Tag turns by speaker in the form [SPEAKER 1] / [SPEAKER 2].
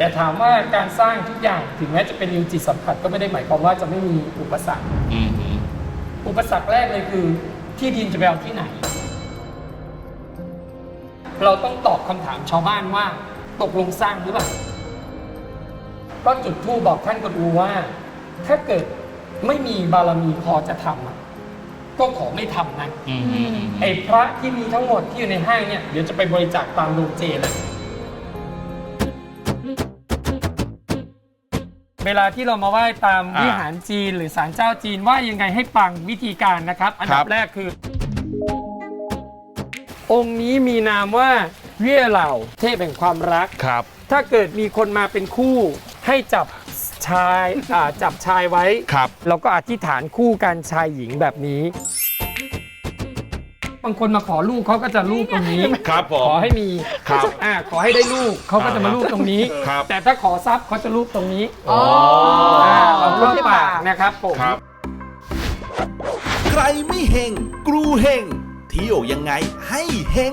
[SPEAKER 1] แต่ถามว่าการสร้างทุกอย่างถึงแม้จะเป็นนิวจิตสัมผัสก็ไม่ได้หมายความว่าจะไม่มีอุปสรรค
[SPEAKER 2] อืมฮึ
[SPEAKER 1] อุปสรรคแรกเลยคือ ที่ดินจะไปเอาที่ไหน เราต้องตอบคำถามชาวบ้านว่า ตกลงสร้างหรือเปล่าก็จุดทูปบอกท่านก็ดูว่า ถ้าเกิดไม่มีบารมีพอจะทำอะก็ขอไม่ทำนะ
[SPEAKER 2] อืมฮึอืมฮึ
[SPEAKER 1] ไอ้พระที่มีทั้งหมดที่อยู่ในห้างเนี่ย เดี๋ยวจะไปบริจาคตามโรงเจเลย เวลาที่เรามาไหว้ตามวิหารจีนหรือศาลเจ้าจีนว่ายังไงให้ปังวิธีการนะครับ อันดับแรกคือ องค์นี้มีนามว่าเวี่ยเหล่าเทพแห่งความรัก
[SPEAKER 2] ครับ
[SPEAKER 1] ถ้าเกิดมีคนมาเป็นคู่ ให้จับชายอ่าจับชายไว้
[SPEAKER 2] ครับ
[SPEAKER 1] แล้วก็อธิษฐานคู่กันชายหญิงแบบนี้ บางคนมาขอลูกเขาก็จะลูกตรงนี้
[SPEAKER 2] ครับผม
[SPEAKER 1] ขอให้มี
[SPEAKER 2] ครับ
[SPEAKER 1] อ่าขอให้ได้ลูกเขาก็จะมาลูกตรงนี้
[SPEAKER 2] ครับ
[SPEAKER 1] แต่ถ้าขอทรัพย์เขาจะลูกตรงนี้
[SPEAKER 2] อ๋อ
[SPEAKER 1] อ่าเอาเข้าปากนะครับผม
[SPEAKER 2] ครับ
[SPEAKER 3] ใครไม่เฮงกรูเฮงเที่ยวยังไงให้เฮง